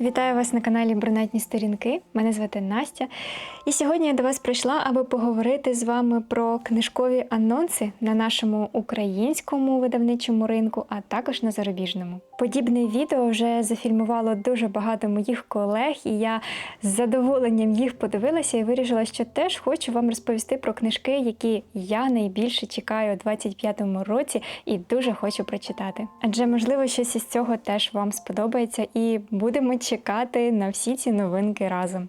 Вітаю вас на каналі Брунетні сторінки. Мене звати Настя. І сьогодні я до вас прийшла, аби поговорити з вами про книжкові анонси на нашому українському видавничому ринку, а також на зарубіжному. Подібне відео вже зафільмувало дуже багато моїх колег, і я з задоволенням їх подивилася і вирішила, що теж хочу вам розповісти про книжки, які я найбільше чекаю у 25-му році і дуже хочу прочитати. Адже можливо щось із цього теж вам сподобається, і будемо чекати на всі ці новинки разом.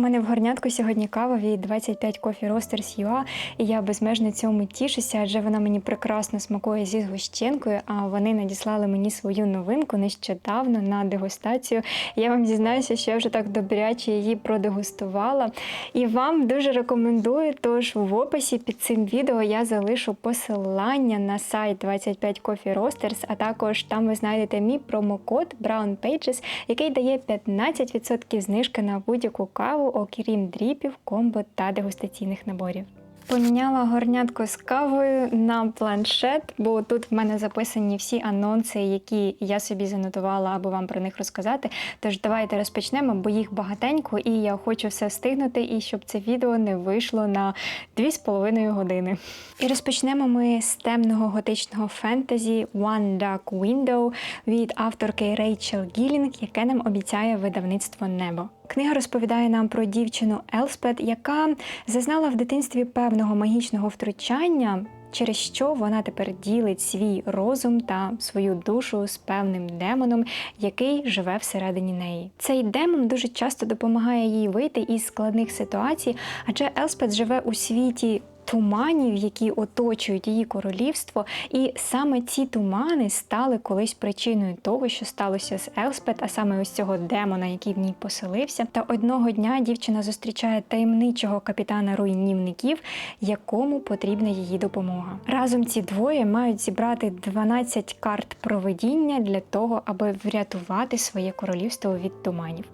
У мене в горнятку сьогодні кава від 25 Coffee Roasters UA, і я безмежно цьому тішуся, адже вона мені прекрасно смакує зі згущенкою, а вони надіслали мені свою новинку нещодавно на дегустацію. Я вам зізнаюся, що я вже так добряче її продегустувала. І вам дуже рекомендую. Тож в описі під цим відео я залишу посилання на сайт 25 Coffee Roasters, а також там ви знайдете мій промокод Brown Pages, який дає 15% знижки на будь-яку каву, окрім дріпів, комбо та дегустаційних наборів. Поміняла горнятку з кавою на планшет, бо тут в мене записані всі анонси, які я собі занотувала, аби вам про них розказати. Тож давайте розпочнемо, бо їх багатенько, і я хочу все встигнути, і щоб це відео не вийшло на 2,5 години. І розпочнемо ми з темного готичного фентезі One Dark Window від авторки Рейчел Гілінг, яке нам обіцяє видавництво Небо. Книга розповідає нам про дівчину Елспет, яка зазнала в дитинстві певного магічного втручання, через що вона тепер ділить свій розум та свою душу з певним демоном, який живе всередині неї. Цей демон дуже часто допомагає їй вийти із складних ситуацій, адже Елспет живе у світі. Туманів, які оточують її королівство, і саме ці тумани стали колись причиною того, що сталося з Елспет, а саме ось цього демона, який в ній поселився. Та одного дня дівчина зустрічає таємничого капітана руйнівників, якому потрібна її допомога. Разом ці двоє мають зібрати 12 карт проведіння для того, аби врятувати своє королівство від туманів.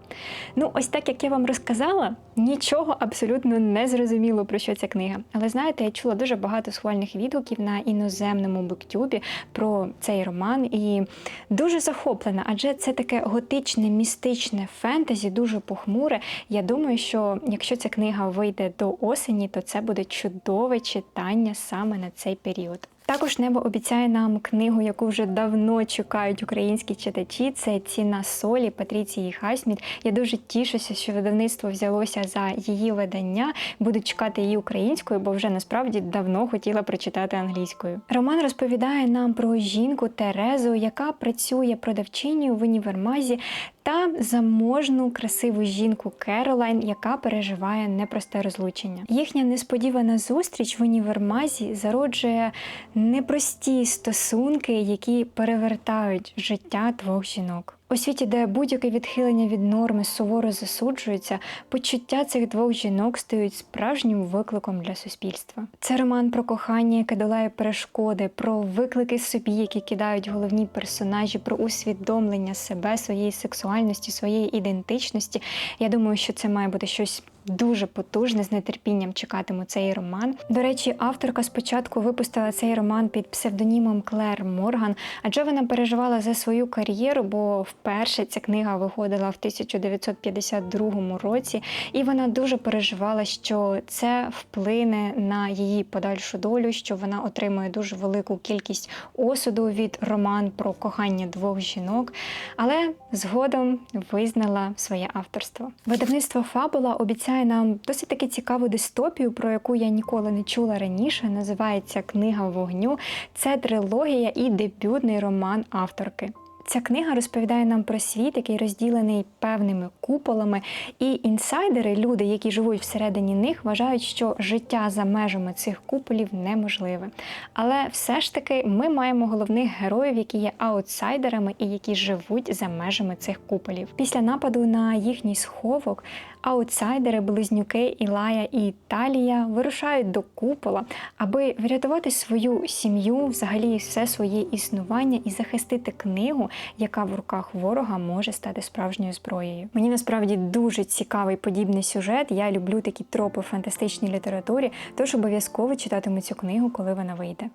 Ну, ось так як я вам розказала, нічого абсолютно не зрозуміло про що ця книга. Але знаєте, я чула дуже багато схвальних відгуків на іноземному буктюбі про цей роман і дуже захоплена, адже це таке готичне, містичне фентезі, дуже похмуре. Я думаю, що якщо ця книга вийде до осені, то це буде чудове читання саме на цей період. Також небо обіцяє нам книгу, яку вже давно чекають українські читачі. Це ціна солі Патріції Хасміт. Я дуже тішуся, що видавництво взялося за її видання. Буду чекати її українською, бо вже насправді давно хотіла прочитати англійською. Роман розповідає нам про жінку Терезу, яка працює продавчиною в універмазі. Та заможну красиву жінку Керолайн, яка переживає непросте розлучення. Їхня несподівана зустріч в універмазі зароджує непрості стосунки, які перевертають життя двох жінок. У світі, де будь-яке відхилення від норми суворо засуджується, почуття цих двох жінок стають справжнім викликом для суспільства. Це роман про кохання, яке долає перешкоди, про виклики собі, які кидають головні персонажі, про усвідомлення себе, своєї сексуальності, своєї ідентичності. Я думаю, що це має бути щось. Дуже потужне, з нетерпінням чекатиму цей роман. До речі, авторка спочатку випустила цей роман під псевдонімом Клер Морган, адже вона переживала за свою кар'єру, бо вперше ця книга виходила в 1952 році, і вона дуже переживала, що це вплине на її подальшу долю, що вона отримує дуже велику кількість осуду від роман про кохання двох жінок, але згодом визнала своє авторство. Видавництво Фабула обіцяє нам досить таки цікаву дистопію, про яку я ніколи не чула раніше. Називається Книга вогню. Це трилогія і дебютний роман авторки. Ця книга розповідає нам про світ, який розділений певними куполами, і інсайдери, люди, які живуть всередині них, вважають, що життя за межами цих куполів неможливе. Але все ж таки ми маємо головних героїв, які є аутсайдерами і які живуть за межами цих куполів. Після нападу на їхній сховок аутсайдери, близнюки Ілая і Талія вирушають до купола, аби врятувати свою сім'ю, взагалі все своє існування і захистити книгу, яка в руках ворога може стати справжньою зброєю. Мені насправді дуже цікавий подібний сюжет. Я люблю такі тропи в фантастичній літературі, тож обов'язково читатиму цю книгу, коли вона вийде.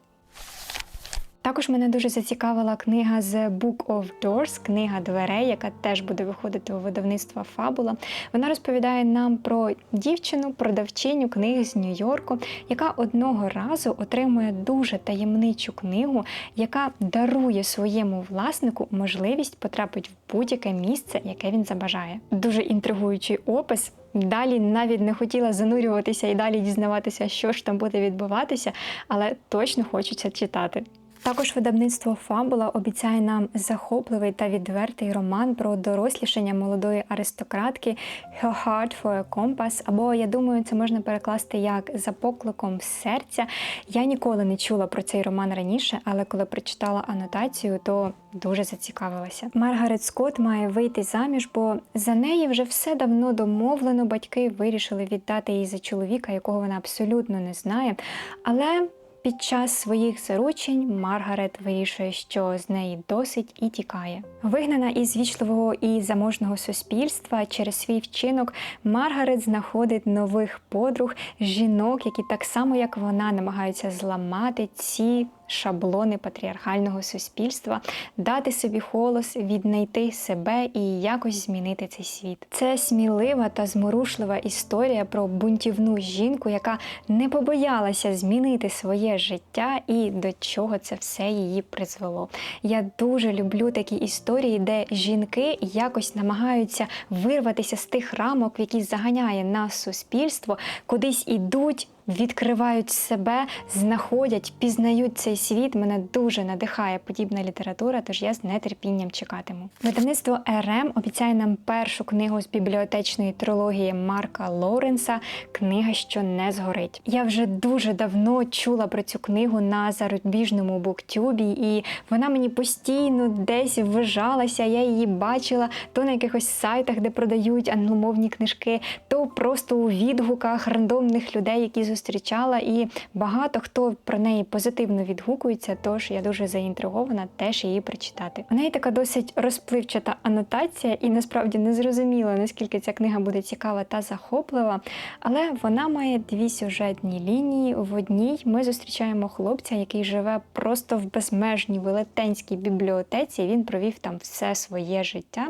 Також мене дуже зацікавила книга The Book of Doors, книга дверей, яка теж буде виходити у видавництва Фабула. Вона розповідає нам про дівчину, продавчиню книг з Нью-Йорку, яка одного разу отримує дуже таємничу книгу, яка дарує своєму власнику можливість потрапити в будь-яке місце, яке він забажає. Дуже інтригуючий опис. Далі навіть не хотіла занурюватися і далі дізнаватися, що ж там буде відбуватися, але точно хочеться читати. Також видавництво Фабула обіцяє нам захопливий та відвертий роман про дорослішання молодої аристократки Her Heart for a Compass, або я думаю, це можна перекласти як за покликом серця. Я ніколи не чула про цей роман раніше, але коли прочитала анотацію, то дуже зацікавилася. Маргарет Скотт має вийти заміж, бо за неї вже все давно домовлено. Батьки вирішили віддати її за чоловіка, якого вона абсолютно не знає. Але під час своїх заручень Маргарет вирішує, що з неї досить і тікає. Вигнана із вічливого і заможного суспільства через свій вчинок, Маргарет знаходить нових подруг, жінок, які так само як вона намагаються зламати ці шаблони патріархального суспільства, дати собі голос, віднайти себе і якось змінити цей світ. Це смілива та зморушлива історія про бунтівну жінку, яка не побоялася змінити своє життя і до чого це все її призвело. Я дуже люблю такі історії, де жінки якось намагаються вирватися з тих рамок, в які заганяє нас суспільство, кудись ідуть відкривають себе, знаходять, пізнають цей світ. Мене дуже надихає подібна література, тож я з нетерпінням чекатиму. Видавництво РМ обіцяє нам першу книгу з бібліотечної трилогії Марка Лоуренса Книга, що не згорить. Я вже дуже давно чула про цю книгу на зарубіжному буктюбі, і вона мені постійно десь ввижалася. Я її бачила то на якихось сайтах, де продають англомовні книжки, то просто у відгуках рандомних людей, які зустрічала, і багато хто про неї позитивно відгукується. Тож я дуже заінтригована теж її прочитати. У неї така досить розпливчата анотація, і насправді не зрозуміло, наскільки ця книга буде цікава та захоплива. Але вона має дві сюжетні лінії. В одній ми зустрічаємо хлопця, який живе просто в безмежній велетенській бібліотеці. Він провів там все своє життя.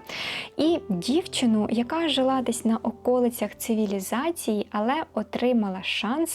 І дівчину, яка жила десь на околицях цивілізації, але отримала шанс.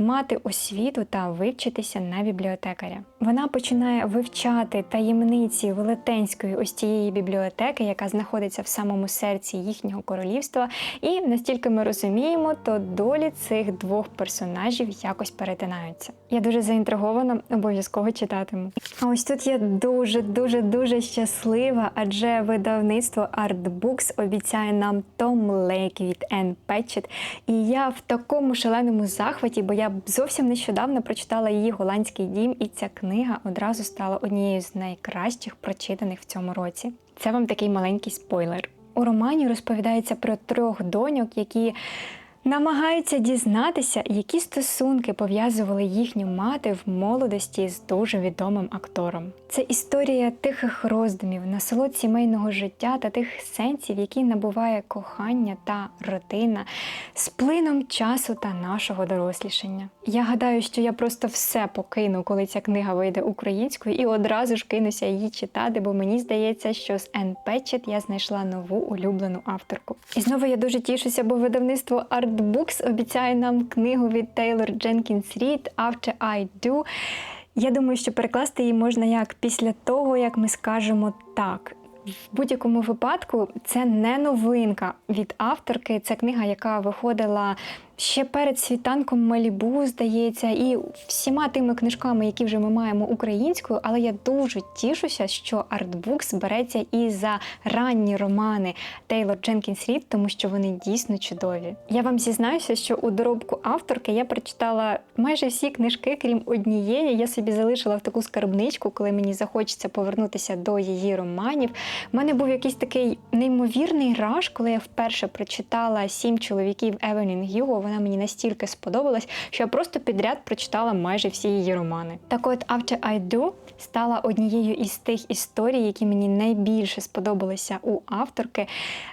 Мати освіту та вивчитися на бібліотекаря. Вона починає вивчати таємниці велетенської ось цієї бібліотеки, яка знаходиться в самому серці їхнього королівства. І настільки ми розуміємо, то долі цих двох персонажів якось перетинаються. Я дуже заінтригована, обов'язково читатиму. А ось тут я дуже, дуже, дуже щаслива, адже видавництво Artbooks обіцяє нам Том Лейк від Енн Петчет. І я в такому шаленому захваті, бо я зовсім нещодавно прочитала її голландський дім, і ця книга одразу стала однією з найкращих прочитаних в цьому році. Це вам такий маленький спойлер. У романі розповідається про трьох доньок, які намагаються дізнатися, які стосунки пов'язували їхню мати в молодості з дуже відомим актором. Це історія тихих роздумів, насолод сімейного життя та тих сенсів, які набуває кохання та родина з плином часу та нашого дорослішання. Я гадаю, що я просто все покину, коли ця книга вийде українською, і одразу ж кинуся її читати, бо мені здається, що з Енн Петчет я знайшла нову улюблену авторку. І знову я дуже тішуся, бо видавництво Artbooks обіцяє нам книгу від Тейлор Дженкінс Рід After I Do. Я думаю, що перекласти її можна як після того, як ми скажемо так. В будь-якому випадку це не новинка від авторки. Це книга, яка виходила ще перед світанком Малібу, здається, і всіма тими книжками, які вже ми маємо українською. Але я дуже тішуся, що Artbooks береться і за ранні романи Тейлор Дженкінс Рід, тому що вони дійсно чудові. Я вам зізнаюся, що у доробку авторки я прочитала майже всі книжки, крім однієї. Я собі залишила в таку скарбничку, коли мені захочеться повернутися до її романів. У мене був якийсь такий неймовірний раж, коли я вперше прочитала сім чоловіків Евелін Гюго. Вона мені настільки сподобалась, що я просто підряд прочитала майже всі її романи. Так от After I Do стала однією із тих історій, які мені найбільше сподобалися у авторки.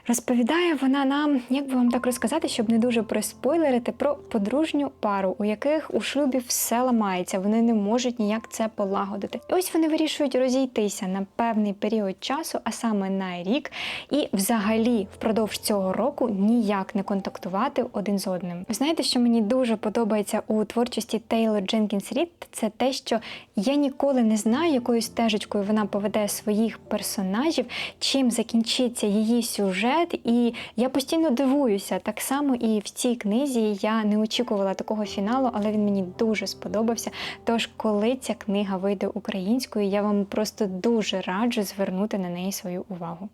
Розповідає вона нам, як би вам так розказати, щоб не дуже приспойлерити, про подружню пару, у яких у шлюбі все ламається, вони не можуть ніяк це полагодити. І ось вони вирішують розійтися на певний період часу, а саме на рік, і взагалі впродовж цього року ніяк не контактувати один з одним. Знаєте, що мені дуже подобається у творчості Тейлор Дженкінс Рід, це те, що я ніколи не знаю, якою стежечкою вона поведе своїх персонажів, чим закінчиться її сюжет, і я постійно дивуюся. Так само і в цій книзі я не очікувала такого фіналу, але він мені дуже сподобався. Тож, коли ця книга вийде українською, я вам просто дуже раджу звернути на неї свою увагу.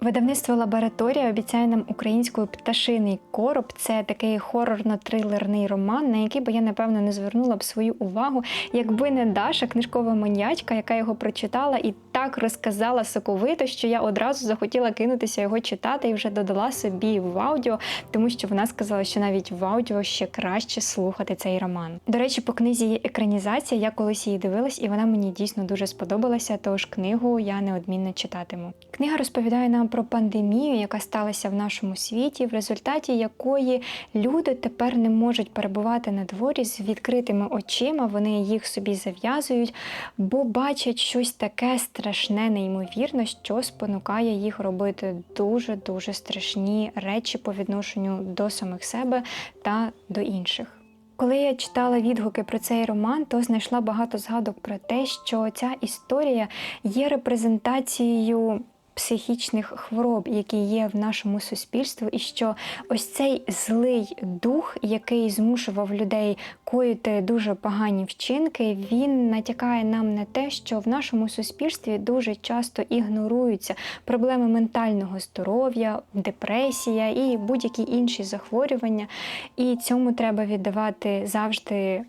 Видавництво лабораторія обіцяє нам українською пташиний короб. Це такий хорорно-трилерний роман, на який би я напевно не звернула б свою увагу, якби не Даша, книжкова маньячка, яка його прочитала і так розказала соковито, що я одразу захотіла кинутися його читати і вже додала собі в аудіо, тому що вона сказала, що навіть в аудіо ще краще слухати цей роман. До речі, по книзі є екранізація. Я колись її дивилась, і вона мені дійсно дуже сподобалася. Тож книгу я неодмінно читатиму. Книга розповідає нам про пандемію, яка сталася в нашому світі, в результаті якої люди тепер не можуть перебувати на дворі з відкритими очима. Вони їх собі зав'язують, бо бачать щось таке страшне, неймовірне, що спонукає їх робити дуже дуже страшні речі по відношенню до самих себе та до інших. Коли я читала відгуки про цей роман, то знайшла багато згадок про те, що ця історія є репрезентацією психічних хвороб, які є в нашому суспільстві, і що ось цей злий дух, який змушував людей коїти дуже погані вчинки, він натякає нам на те, що в нашому суспільстві дуже часто ігноруються проблеми ментального здоров'я, депресія і будь-які інші захворювання. І цьому треба віддавати завжди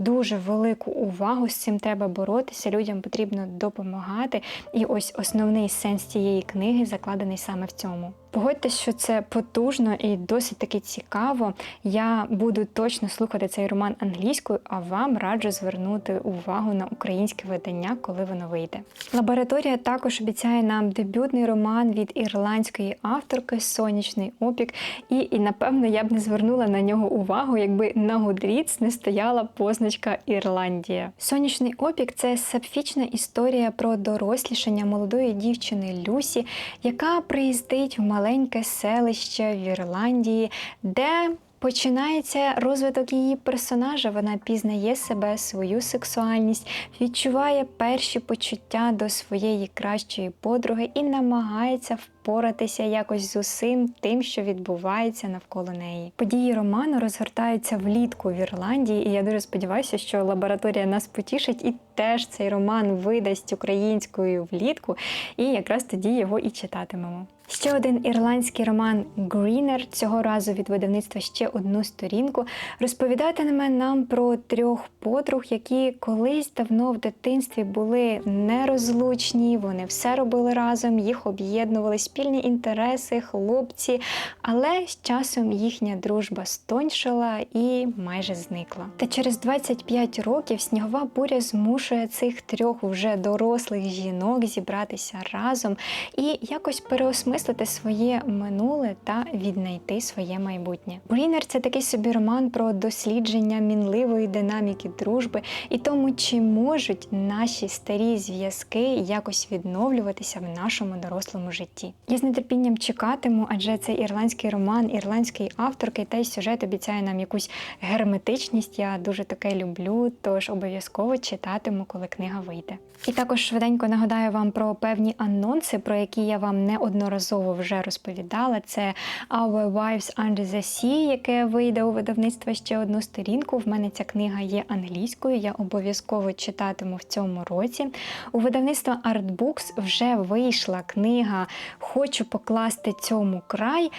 дуже велику увагу. З цим треба боротися. Людям потрібно допомагати. І ось основний сенс цієї книги закладений саме в цьому. Погодьтесь, що це потужно і досить таки цікаво. Я буду точно слухати цей роман англійською, а вам раджу звернути увагу на українське видання, коли воно вийде. Лабораторія також обіцяє нам дебютний роман від ірландської авторки Сонячний опік. І, і напевно я б не звернула на нього увагу, якби на Goodreads не стояла позначка Ірландія. Сонячний опік це сапфічна історія про дорослішання молодої дівчини Люсі, яка приїздить в маленьке селище в Ірландії, де Починається розвиток її персонажа. Вона пізнає себе, свою сексуальність, відчуває перші почуття до своєї кращої подруги і намагається впоратися якось з усім тим, що відбувається навколо неї. Події роману розгортаються влітку в Ірландії, і я дуже сподіваюся, що лабораторія нас потішить і теж цей роман видасть українською влітку, і якраз тоді його і читатимемо. Ще один ірландський роман Greener, цього разу від видавництва ще одну сторінку, розповідатиме нам про трьох подруг, які колись давно в дитинстві були нерозлучні, вони все робили разом, їх об'єднували спільні інтереси, хлопці, але з часом їхня дружба стоншила і майже зникла. Та через 25 років снігова буря змушує цих трьох вже дорослих жінок зібратися разом і якось переосмислити своє минуле та віднайти своє майбутнє. Брінер це такий собі роман про дослідження мінливої динаміки дружби і тому, чи можуть наші старі зв'язки якось відновлюватися в нашому дорослому житті. Я з нетерпінням чекатиму, адже це ірландський роман, ірландської авторки, та й сюжет обіцяє нам якусь герметичність. Я дуже таке люблю, тож обов'язково читатиму, коли книга вийде. І також швиденько нагадаю вам про певні анонси, про які я вам неодноразово вже розповідала. Це Our Wives Under the Sea, яке вийде у видавництво ще одну сторінку. В мене ця книга є англійською. Я обов'язково читатиму в цьому році. У видавництва Artbooks вже вийшла книга хочу покласти цьому край.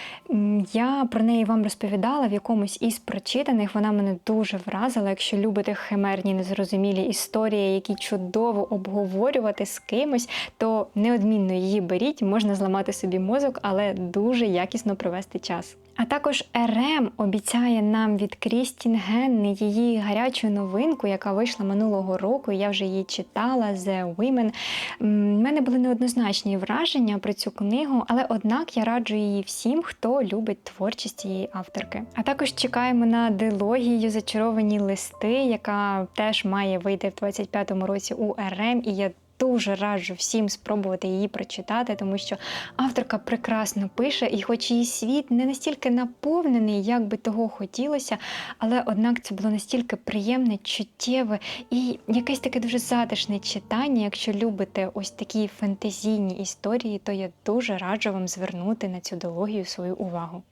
Я про неї вам розповідала в якомусь із прочитаних. Вона мене дуже вразила. Якщо любите химерні незрозумілі історії, які чудово обговорювати з кимось, то неодмінно її беріть, можна зламати собі мозок, але дуже якісно провести час. А також РМ обіцяє нам від Крістін Генни її гарячу новинку, яка вийшла минулого року. Я вже її читала The Women. У мене були неоднозначні враження про цю книгу, але однак я раджу її всім, хто любить творчість цієї авторки. А також чекаємо на дилогію зачаровані листи, яка теж має вийти в 25-му році у РМ. І я Дуже раджу всім спробувати її прочитати, тому що авторка прекрасно пише, і хоч її світ не настільки наповнений, як би того хотілося, але однак це було настільки приємне, чуттєве і якесь таке дуже затишне читання. Якщо любите ось такі фентезійні історії, то я дуже раджу вам звернути на цю дилогію свою увагу.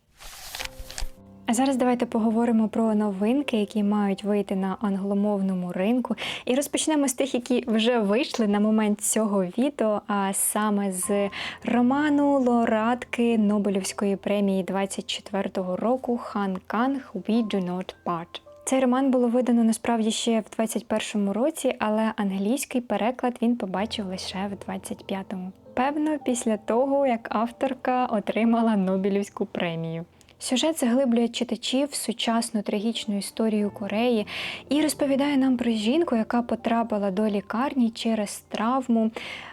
А зараз давайте поговоримо про новинки, які мають вийти на англомовному ринку. І розпочнемо з тих, які вже вийшли на момент цього відео, а саме з роману лауреатки Нобелівської премії 24-го року Хан Канг «We do not part». Цей роман було видано насправді ще в 21-му році, але англійський переклад він побачив лише в 25-му. Певно, після того, як авторка отримала Нобелівську премію. Сюжет заглиблює читачів в сучасну трагічну історію Кореї і розповідає нам про жінку, яка потрапила до лікарні через травму.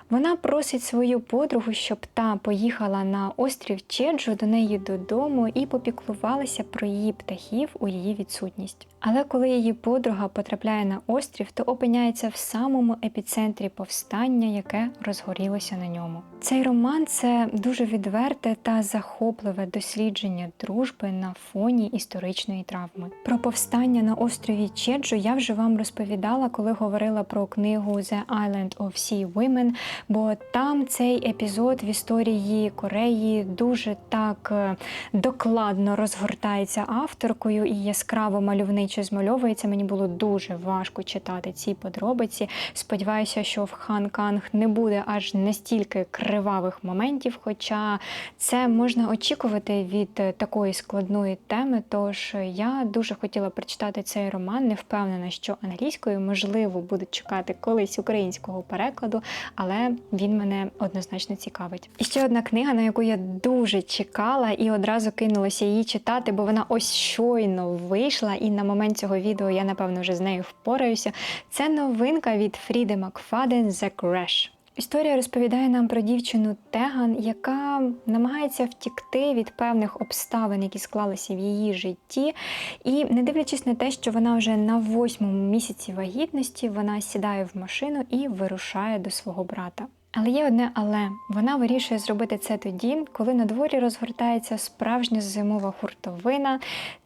Вона просить свою подругу, щоб та поїхала на острів Чеджу до неї додому і попіклувалася про її птахів у її відсутність. Але коли її подруга потрапляє на острів, то опиняється в самому епіцентрі повстання, яке розгорілося на ньому. Цей роман це дуже відверте та захопливе дослідження дружби на фоні історичної травми. Про повстання на острові Чеджу я вже вам розповідала, коли говорила про книгу The Island of Sea Women, бо там цей епізод в історії Кореї дуже так е, докладно розгортається авторкою і яскраво мальовничо змальовується. Мені було дуже важко читати ці подробиці. Сподіваюся, що в Хан Канг не буде аж настільки кривавих моментів, хоча це можна очікувати від е, такої складної теми. Тож я дуже хотіла прочитати цей роман. Не впевнена, що англійською можливо буду чекати колись українського перекладу, але він мене однозначно цікавить. І ще одна книга, на яку я дуже чекала, і одразу кинулася її читати, бо вона ось щойно вийшла, і на момент цього відео я напевно вже з нею впораюся. Це новинка від Фріди Макфаден «The Crash». Історія розповідає нам про дівчину Теган, яка намагається втікти від певних обставин, які склалися в її житті. І не дивлячись на те, що вона вже на восьмому місяці вагітності, вона сідає в машину і вирушає до свого брата. Але є одне але вона вирішує зробити це тоді, коли на дворі розгортається справжня зимова хуртовина.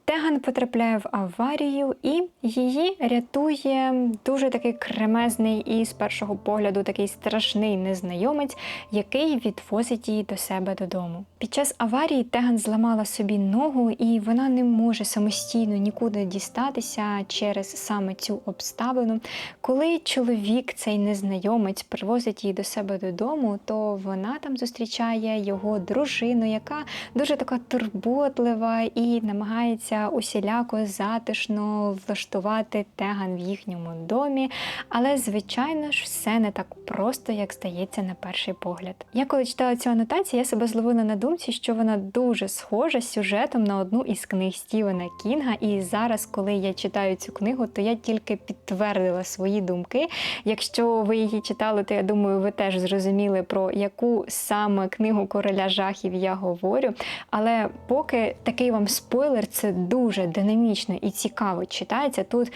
Теган потрапляє в аварію, і її рятує дуже такий кремезний і з першого погляду такий страшний незнайомець, який відвозить її до себе додому. Під час аварії Теган зламала собі ногу, і вона не може самостійно нікуди дістатися через саме цю обставину. Коли чоловік, цей незнайомець, привозить її до себе додому, то вона там зустрічає його дружину, яка дуже така турботлива і намагається усіляко затишно влаштувати теган в їхньому домі. Але, звичайно ж, все не так просто, як здається на перший погляд. Я коли читала цю анотацію, я себе зловила на думці, що вона дуже схожа з сюжетом на одну із книг Стівена Кінга. І зараз, коли я читаю цю книгу, то я тільки підтвердила свої думки. Якщо ви її читали, то я думаю, ви теж зрозуміли про яку саме книгу короля жахів я говорю. Але поки такий вам спойлер, це дуже динамічно і цікаво читається. Тут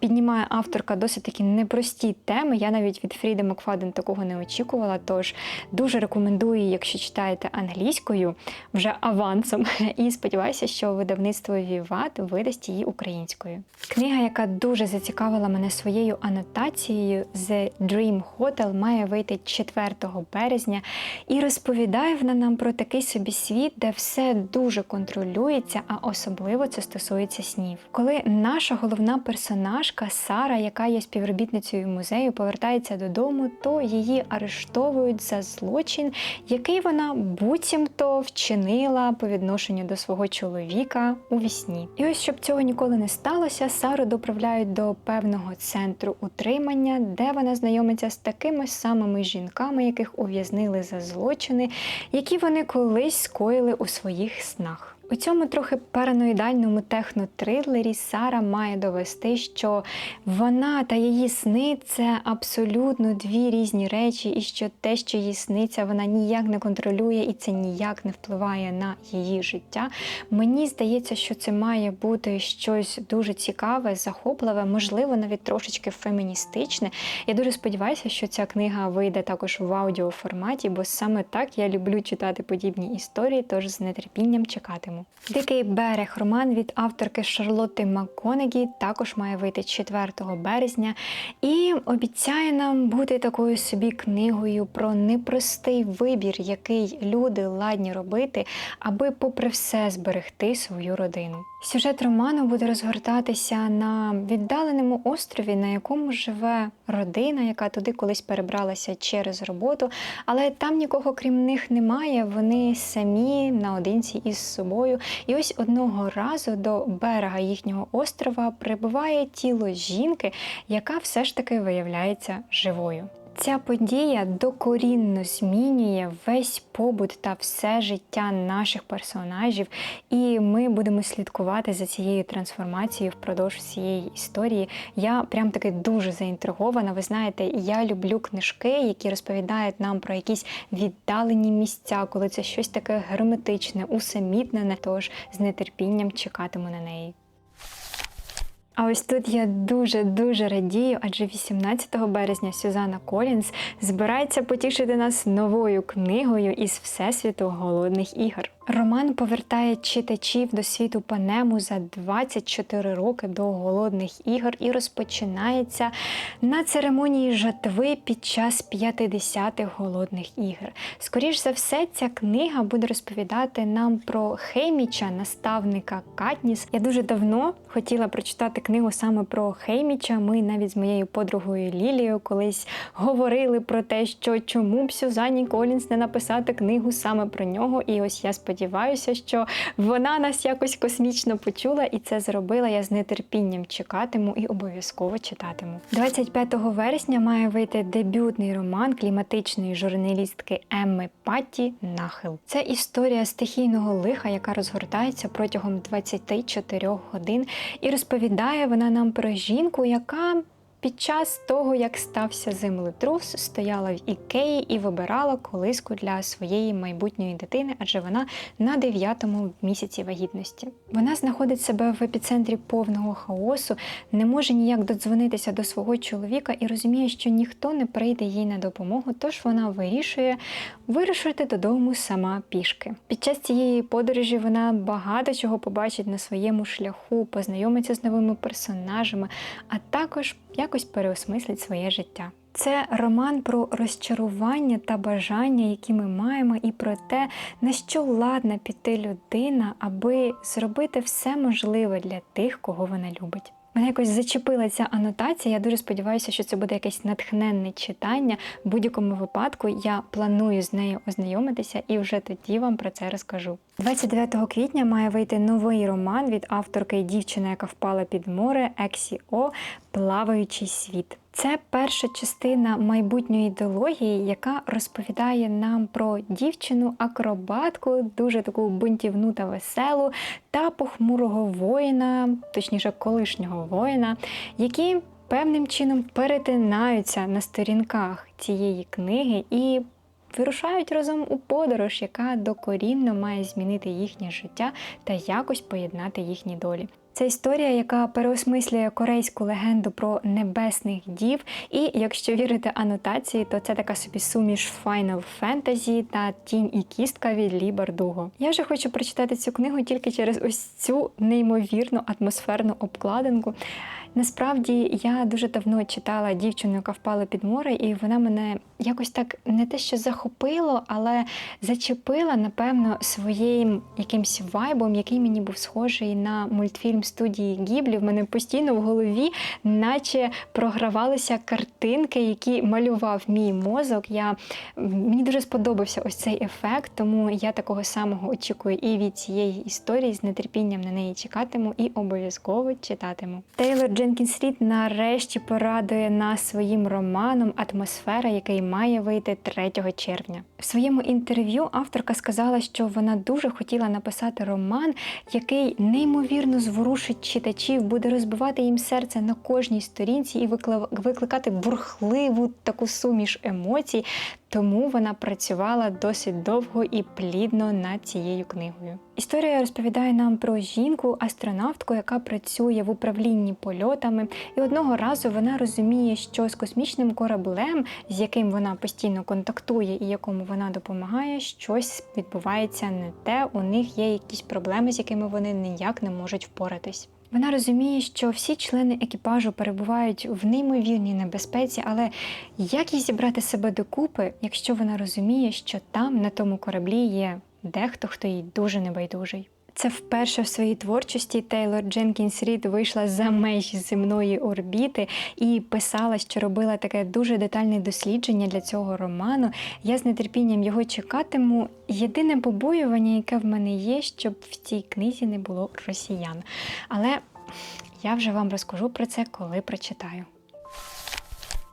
піднімає авторка досить такі непрості теми. Я навіть від Фріди Макфаден такого не очікувала. Тож дуже рекомендую, якщо читаєте англійською, вже авансом. І сподіваюся, що видавництво Віват видасть її українською. Книга, яка дуже зацікавила мене своєю анотацією The Dream Hotel, має вийти 4 березня і розповідає вона нам про такий собі світ, де все дуже контролюється, а особливо це стосується снів. Коли наша головна персонажка персонажка Сара, яка є співробітницею музею, повертається додому, то її арештовують за злочин, який вона буцімто вчинила по відношенню до свого чоловіка у вісні. І ось щоб цього ніколи не сталося, Сару доправляють до певного центру утримання, де вона знайомиться з такими самими жінками, яких ув'язнили за злочини, які вони колись скоїли у своїх снах. У цьому трохи параноїдальному технотрилері Сара має довести, що вона та її сни це абсолютно дві різні речі, і що те, що їй сниться, вона ніяк не контролює і це ніяк не впливає на її життя. Мені здається, що це має бути щось дуже цікаве, захопливе, можливо, навіть трошечки феміністичне. Я дуже сподіваюся, що ця книга вийде також в аудіоформаті, бо саме так я люблю читати подібні історії, тож з нетерпінням чекатиму. Дикий берег роман від авторки Шарлотти МакКонегі також має вийти 4 березня і обіцяє нам бути такою собі книгою про непростий вибір, який люди ладні робити, аби, попри все, зберегти свою родину. Сюжет роману буде розгортатися на віддаленому острові, на якому живе родина, яка туди колись перебралася через роботу, але там нікого крім них немає. Вони самі наодинці із собою. І ось одного разу до берега їхнього острова прибуває тіло жінки, яка все ж таки виявляється живою. Ця подія докорінно змінює весь побут та все життя наших персонажів, і ми будемо слідкувати за цією трансформацією впродовж цієї історії. Я прям таки дуже заінтригована. Ви знаєте, я люблю книжки, які розповідають нам про якісь віддалені місця, коли це щось таке герметичне, усамітнене. Тож з нетерпінням чекатиму на неї. А ось тут я дуже дуже радію, адже 18 березня Сюзанна Колінс збирається потішити нас новою книгою із Всесвіту голодних ігор. Роман повертає читачів до світу Панему за 24 роки до голодних ігор і розпочинається на церемонії жатви під час 50-х голодних ігор. Скоріш за все, ця книга буде розповідати нам про Хейміча, наставника Катніс. Я дуже давно хотіла прочитати книгу саме про Хейміча. Ми навіть з моєю подругою Лілією колись говорили про те, що чому б Сюзанні Колінс не написати книгу саме про нього. І ось я сподіваюся, що вона нас якось космічно почула і це зробила. Я з нетерпінням чекатиму і обов'язково читатиму. 25 вересня має вийти дебютний роман кліматичної журналістки Емми Патті Нахил. Це історія стихійного лиха, яка розгортається протягом 24 годин, і розповідає вона нам про жінку, яка під час того, як стався землетрус, стояла в ікеї і вибирала колиску для своєї майбутньої дитини, адже вона на дев'ятому місяці вагітності. Вона знаходить себе в епіцентрі повного хаосу, не може ніяк додзвонитися до свого чоловіка і розуміє, що ніхто не прийде їй на допомогу, тож вона вирішує вирушити додому сама пішки. Під час цієї подорожі вона багато чого побачить на своєму шляху, познайомиться з новими персонажами, а також якось переосмислить своє життя. Це роман про розчарування та бажання, які ми маємо, і про те, на що ладна піти людина, аби зробити все можливе для тих, кого вона любить. Мене якось зачепила ця анотація. Я дуже сподіваюся, що це буде якесь натхненне читання. В будь-якому випадку я планую з нею ознайомитися і вже тоді вам про це розкажу. 29 квітня має вийти новий роман від авторки дівчина, яка впала під море Ексі О Плаваючий світ. Це перша частина майбутньої ідеології, яка розповідає нам про дівчину-акробатку, дуже таку бунтівну та веселу, та похмурого воїна, точніше, колишнього воїна, які певним чином перетинаються на сторінках цієї книги і. Вирушають разом у подорож, яка докорінно має змінити їхнє життя та якось поєднати їхні долі. Це історія, яка переосмислює корейську легенду про небесних дів. І якщо вірити анотації, то це така собі суміш Final Fantasy та тінь і кістка від Лі Бардуго. Я вже хочу прочитати цю книгу тільки через ось цю неймовірну атмосферну обкладинку. Насправді я дуже давно читала дівчину, яка впала під море, і вона мене якось так не те, що захопило, але зачепила, напевно, своїм якимсь вайбом, який мені був схожий на мультфільм студії Гіблі в мене постійно в голові, наче програвалися картинки, які малював мій мозок. Я, Мені дуже сподобався ось цей ефект, тому я такого самого очікую і від цієї історії з нетерпінням на неї чекатиму і обов'язково читатиму. Тейлор Дженкінс Рід нарешті порадує нас своїм романом Атмосфера, який має вийти 3 червня. В своєму інтерв'ю авторка сказала, що вона дуже хотіла написати роман, який неймовірно зворушить читачів, буде розбивати їм серце на кожній сторінці і викликати бурхливу таку суміш емоцій. Тому вона працювала досить довго і плідно над цією книгою. Історія розповідає нам про жінку, астронавтку, яка працює в управлінні польотами, і одного разу вона розуміє, що з космічним кораблем, з яким вона постійно контактує і якому вона допомагає, щось відбувається не те. У них є якісь проблеми, з якими вони ніяк не можуть впоратись. Вона розуміє, що всі члени екіпажу перебувають в неймовірній небезпеці, але як їй зібрати себе докупи, якщо вона розуміє, що там, на тому кораблі, є дехто, хто їй дуже небайдужий. Це вперше в своїй творчості Тейлор Дженкінс Рід вийшла за межі земної орбіти і писала, що робила таке дуже детальне дослідження для цього роману. Я з нетерпінням його чекатиму. Єдине побоювання, яке в мене є, щоб в цій книзі не було росіян. Але я вже вам розкажу про це, коли прочитаю.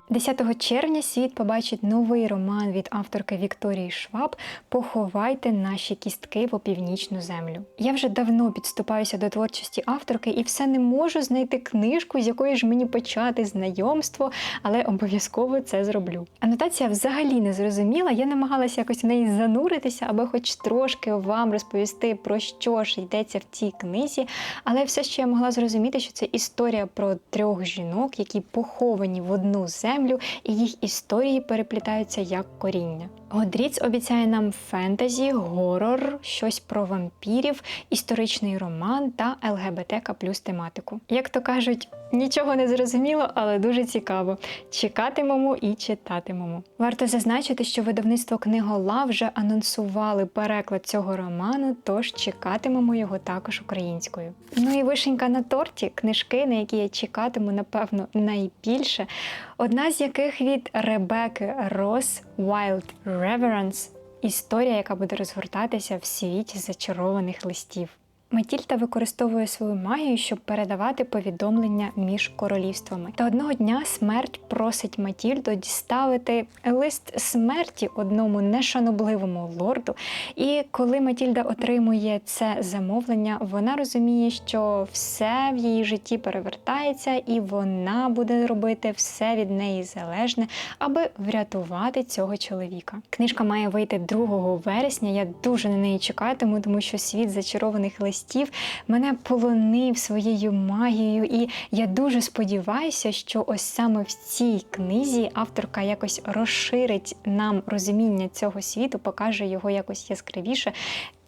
10 червня світ побачить новий роман від авторки Вікторії Шваб Поховайте наші кістки в опівнічну землю. Я вже давно підступаюся до творчості авторки і все не можу знайти книжку, з якої ж мені почати знайомство, але обов'язково це зроблю. Анотація взагалі не зрозуміла. Я намагалася якось в неї зануритися, аби хоч трошки вам розповісти про що ж йдеться в цій книзі. Але все, що я могла зрозуміти, що це історія про трьох жінок, які поховані в одну землю, і їх історії переплітаються як коріння. Годріц обіцяє нам фентезі, горор, щось про вампірів, історичний роман та ЛГБТК плюс тематику. Як то кажуть, нічого не зрозуміло, але дуже цікаво. Чекатимемо і читатимемо. Варто зазначити, що видавництво книгола вже анонсували переклад цього роману, тож чекатимемо його також українською. Ну і вишенька на торті, книжки, на які я чекатиму, напевно, найбільше. Одна з яких від Ребекки Рос Wild Reverence – історія, яка буде розгортатися в світі зачарованих листів. Матільда використовує свою магію, щоб передавати повідомлення між королівствами. Та одного дня смерть просить Матільду діставити лист смерті одному нешанобливому лорду. І коли Матільда отримує це замовлення, вона розуміє, що все в її житті перевертається, і вона буде робити все від неї залежне, аби врятувати цього чоловіка. Книжка має вийти 2 вересня. Я дуже на неї чекатиму, тому що світ зачарованих листів мене полонив своєю магією, і я дуже сподіваюся, що ось саме в цій книзі авторка якось розширить нам розуміння цього світу, покаже його якось яскравіше.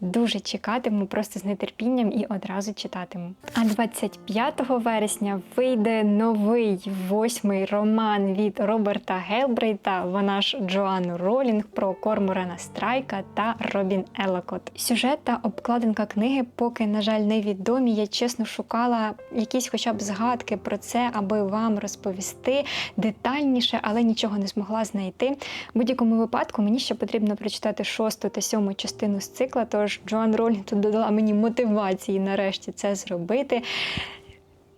Дуже чекатиму, просто з нетерпінням і одразу читатиму. А 25 вересня вийде новий восьмий роман від Роберта Гелбрейта, вона ж Джоанну Ролінг про Корморана Страйка та Робін Елокот. Сюжет та обкладинка книги поки, на жаль, невідомі. Я чесно шукала якісь хоча б згадки про це, аби вам розповісти детальніше, але нічого не змогла знайти. В будь-якому випадку мені ще потрібно прочитати шосту та сьому частину з цикла. Тож Джоан Ролінг тут додала мені мотивації нарешті це зробити.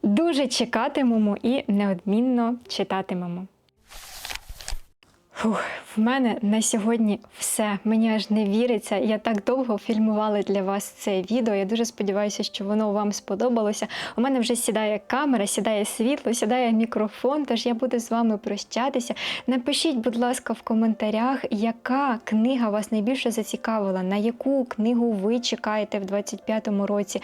Дуже чекатимемо і неодмінно читатимемо. Фух, в мене на сьогодні все. Мені аж не віриться. Я так довго фільмувала для вас це відео. Я дуже сподіваюся, що воно вам сподобалося. У мене вже сідає камера, сідає світло, сідає мікрофон. Тож я буду з вами прощатися. Напишіть, будь ласка, в коментарях, яка книга вас найбільше зацікавила, на яку книгу ви чекаєте в 25-му році.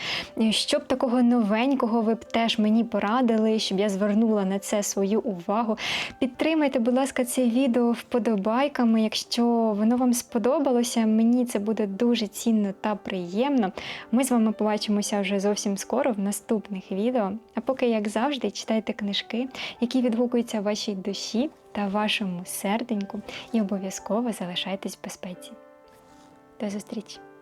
Щоб такого новенького ви б теж мені порадили, щоб я звернула на це свою увагу. Підтримайте, будь ласка, це відео вподобайками. Якщо воно вам сподобалося, мені це буде дуже цінно та приємно. Ми з вами побачимося вже зовсім скоро в наступних відео. А поки, як завжди, читайте книжки, які відгукуються вашій душі та вашому серденьку, і обов'язково залишайтесь в безпеці. До зустрічі!